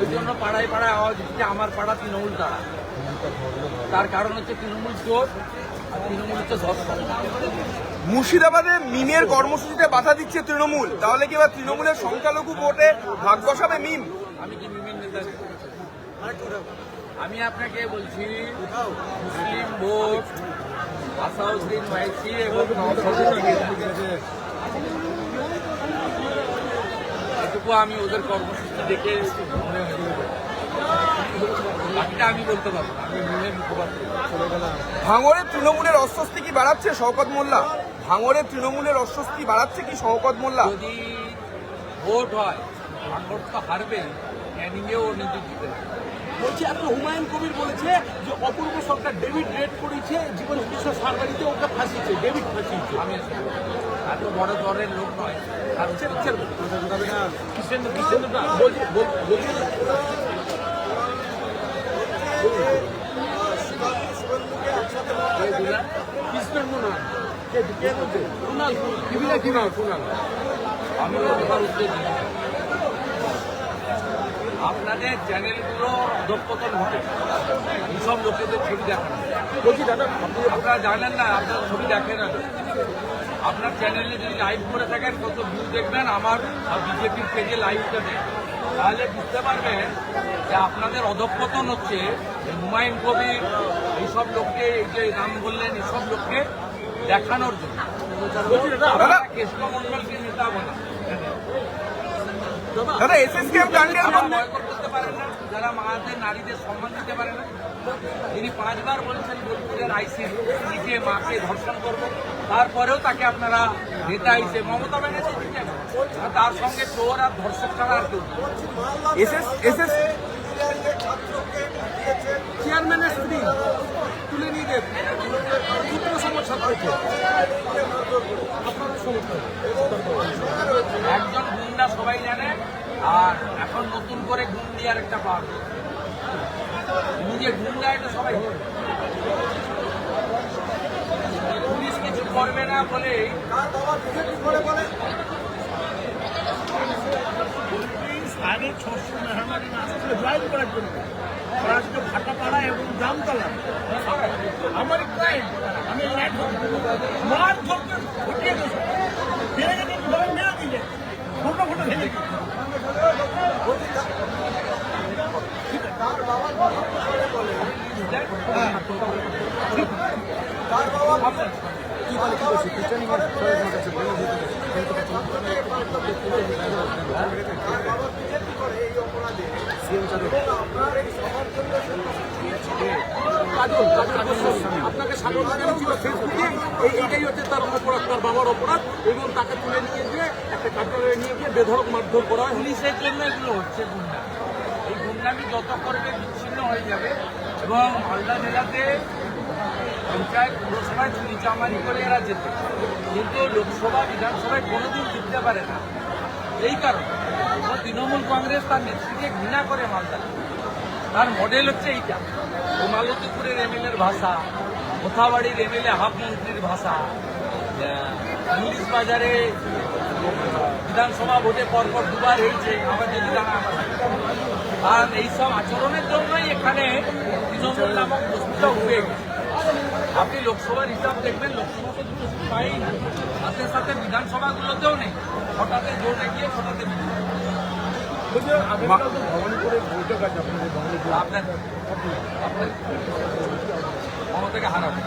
ওই জন্য পাড়ায় পাড়ায় আওয়াজ আমার পাড়া তৃণমূল তারা। তার কারণ হচ্ছে তৃণমূল চোর আর তৃণমূল হচ্ছে ধর্ষণ মুর্শিদাবাদে মিমের কর্মসূচিতে বাধা দিচ্ছে তৃণমূল। তাহলে কি এবার তৃণমূলের সংখ্যালঘু ভোটে ভাগ বসাবে মিম? আমি কি মিমির নেতা? আমি আপনাকে বলছি মুসলিম ভোট আসাউদ্দিন এবং নওশাদের আমি ওদের কর্মসূচি দেখে মনে বাকিটা আমি বলতে পারব আমি তৃণমূলের অস্বস্তি কি বাড়াচ্ছে শওকত মোল্লা? ভাঙরের তৃণমূলের অস্বস্তি বাড়াচ্ছে কি শওকত মোল্লা? যদি ভোট হয়, ভাঙড় তো হারবে ক্যানিংয়েও নিজে জিতে। বলছি আপনার হুমায়ুন কবির বলেছে যে অপূর্ব সরকার ডেভিড রেড করেছে জীবন কৃষ্ণ সারবাড়িতে ওকে ফাঁসিয়েছে ডেভিড ফাঁসিয়েছে। আমি এত বড় দরের লোক নয়। আর আপনাদের চ্যানেলগুলো অধঃপতন ঘটে। এইসব লোকেদের ছবি দেখানো। বলছি দাদা আপনারা জানেন না আপনার ছবি দেখেন না। আপনার চ্যানেলে যদি লাইভ করে থাকেন কত ভিউ দেখবেন আমার বিজেপির পেজে লাইভটা দেখবেন। তাহলে বুঝতে পারবেন যে আপনাদের অধঃপতন হচ্ছে হুমায়ুন কবির এইসব লোককে এই যে নাম বললেন এইসব লোককে দেখানোর জন্য। কৃষ্ণমন্ডলকে নেতা বলেন। দাদা দাদা এসএসকে কাণ্ডের যারা মধ্যে বয়কট করতে পারে না। যারা মাদের নারীদের সম্মান দিতে পারে না। তিনি পাঁচবার বলছেন বোলপুরের আইসি নিজে মাকে ধর্ষণ করব। তারপরেও তাকে আপনারা নেতা হিসেবে মমতা ব্যানার্জি দিচ্ছেন তার সঙ্গে চোর আর ধর্ষক ছাড়া আর কেউ চেয়ারম্যানের স্ত্রী তুলে নিয়ে দেব সমাজ ছাত্রকে একজন গুন্ডা সবাই জানে আর এখন নতুন করে ঘুম আর একটা পাওয়া। নিজে গুন্ডা এটা সবাই পুলিশ কিছু করবে না বলে ছশো করার জন্য। ভাটাপাড়া এবং জামতলা। আমার আমি মার ফটো ফটো ভেঙে আপনাকে স্বাগত জানাচ্ছিল ফেসবুকে। এই এটাই হচ্ছে তার অপরাধ, তার বাবার অপরাধ এবং তাকে তুলে নিয়ে গিয়ে একটা কার্যালয়ে নিয়ে গিয়ে বেধড়ক মারধর করা হয়। পুলিশের জন্য এগুলো হচ্ছে গুন্ডা। এই গুন্ডামি যত করবে বিচ্ছিন্ন হয়ে যাবে এবং মালদা জেলাতে পঞ্চায়েত পুরসভায় চুরি চামারি করে এরা যেত। কিন্তু লোকসভা, বিধানসভায় কোনোদিন জিততে পারে না। এই কারণে তৃণমূল কংগ্রেস তার নেত্রীকে ঘৃণা করে মালদা। তার মডেল হচ্ছে এইটা। মালতীপুরের এমএলএর ভাষা কোথাবাড়ির এমএলএ হাফ মন্ত্রীর ভাষা ইংলিশ বাজারে বিধানসভা ভোটে পরপর দুবার হয়েছে। আমার যদি জানা আর এইসব আচরণের জন্যই এখানে তৃণমূল নামক বস্তুটা উঠে গেছে আপনি লোকসভার হিসাব দেখবেন লোকসভাতে দুটো পাই সাথে সাথে বিধানসভাগুলোতেও নেই। হঠাৎ জোর গিয়ে হঠাৎ আপনার আপনার মমতাকে হারাবো